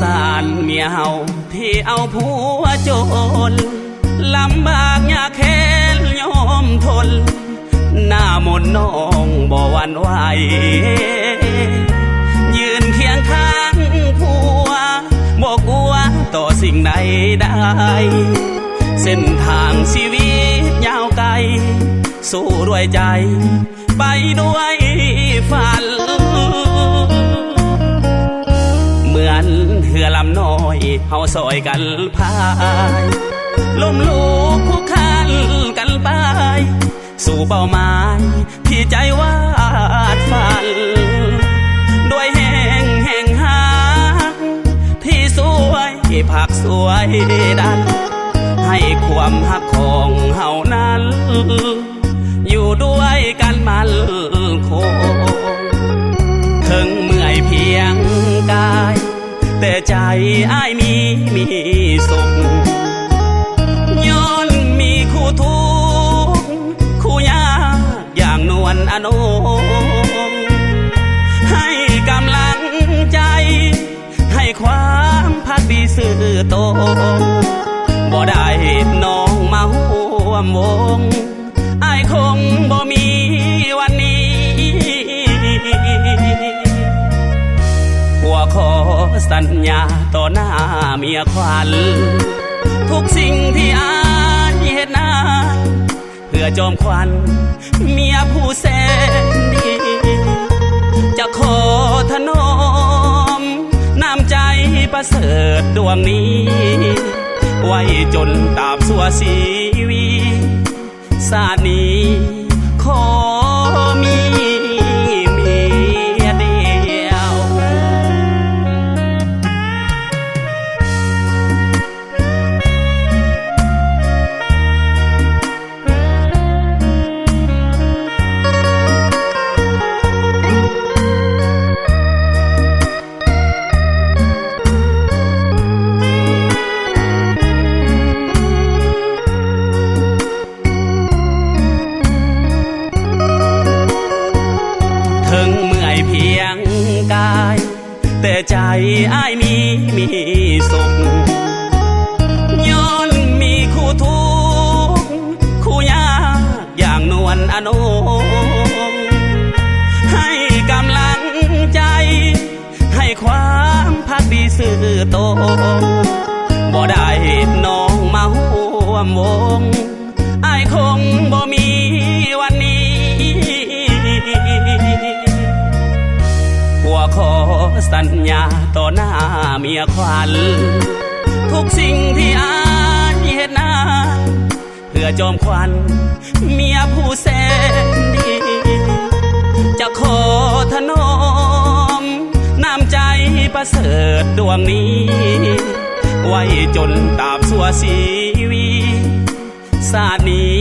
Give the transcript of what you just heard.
สารเมียเฮาที่เอาผัวโจรลำบากยากแค้นยอมทน หน้ามนน้องบ่วันไหวยืนเคียงข้างผัวบอกกลัวต่อสิ่งใดได้ เส้นทางชีวิตยาวไกล สู้ด้วยใจ ไปด้วยฝันำน้อยเฮาซอยกันพายลมลูกคู่คันกันไป สู่เป้าหมายที่ใจวาดฝัน ด้วยแห่งแห่งหากที่สวยผักสวยดัน ให้ความหักของเฮานั้น อยู่ด้วยกันมันคง แต่ใจอ้ายมีมีสุขย้อนมีคู่ทุกคู่ยากอย่างนวลอนงให้กำลังใจ ให้ความพักดีสื่อตรงบ่ได้น้องมาห่วมวงอายคงบ่มีวันนี้หัวขอ สัญญาต่อหน้าเมียควัน ทุกสิ่งที่อายเห็นนาเพื่อจอมควัน เมียผู้แสนดี จะขอถนอมน้ำใจประเสริฐดวงนี้ ไว้จนตราบสัวสีวี สาดนี้ ใจอ้ายมีมีสุขย้อนมีคู่ทุกคู่ยากอย่างนวลอนงให้กำลังใจ ให้ความพักดีสื่อตรงบ่ได้น้องมาห่วมวง สัญญาต่อหน้าเมียควันทุกสิ่งที่อายเห็นนาเพื่อจอมควันเมียผู้แสนดี จะขอถนอมน้ำใจประเสริฐดวงนี้ ไว้จนตาบสัวสีวี สาดนี้